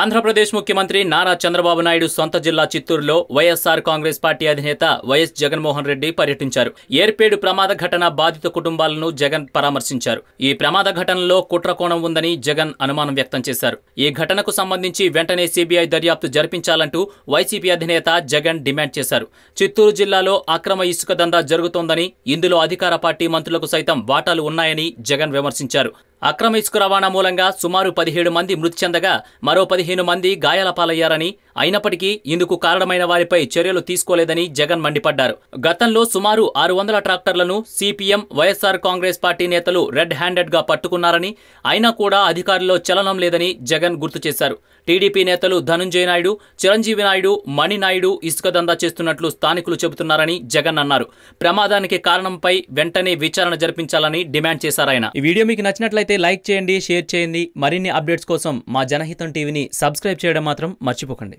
ఆంధ్రప్రదేశ్ ముఖ్యమంత్రి నారా చంద్రబాబు నాయుడు సొంత జిల్లా చిత్తూరులో వైఎస్సార్ కాంగ్రెస్ పార్టీ అధినేత వైఎస్ జగన్మోహన్ రెడ్డి పర్యటించారు. ఏర్పేడు ప్రమాద ఘటన బాధిత కుటుంబాలను జగన్ పరామర్శించారు. ఈ ప్రమాద ఘటనలో కుట్రకోణం ఉందని జగన్ అనుమానం వ్యక్తం చేశారు. ఈ ఘటనకు సంబంధించి వెంటనే సీబీఐ దర్యాప్తు జరిపించాలంటూ వైసీపీ అధినేత జగన్ డిమాండ్ చేశారు. చిత్తూరు జిల్లాలో అక్రమ ఇసుక దందా జరుగుతోందని ఇందులో అధికార పార్టీ మంత్రులకు సైతం వాటాలు ఉన్నాయని జగన్ విమర్శించారు. అక్రమ ఇసుక రవాణా మూలంగా సుమారు పదిహేడు మంది మృతి చెందగా మరో పదిహేను మంది గాయాల పాలయ్యారని అయినప్పటికీ ఇందుకు కారణమైన వారిపై చర్యలు తీసుకోలేదని జగన్ మండిపడ్డారు. గతంలో సుమారు ఆరు వందల ట్రాక్టర్లను సిపిఎం వైఎస్ఆర్ కాంగ్రెస్ పార్టీ నేతలు రెడ్ హ్యాండెడ్గా పట్టుకున్నారని అయినా కూడా అధికారుల్లో చలనం లేదని జగన్ గుర్తు చేశారు. టీడీపీ నేతలు ధనుంజయ నాయుడు చిరంజీవి నాయుడు మణినాయుడు ఇసుక దందా చేస్తున్నట్లు స్థానికులు చెబుతున్నారని జగన్ అన్నారు. ప్రమాదానికి కారణంపై వెంటనే విచారణ జరిపించాలని డిమాండ్ చేశారాయన ఈ వీడియో మీకు నచ్చినట్లయితే లైక్ చేయండి షేర్ చేయండి. మరిన్ని అప్డేట్స్ కోసం మా జనహితం టీవీని సబ్స్క్రైబ్ చేయడం మాత్రం మర్చిపోకండి.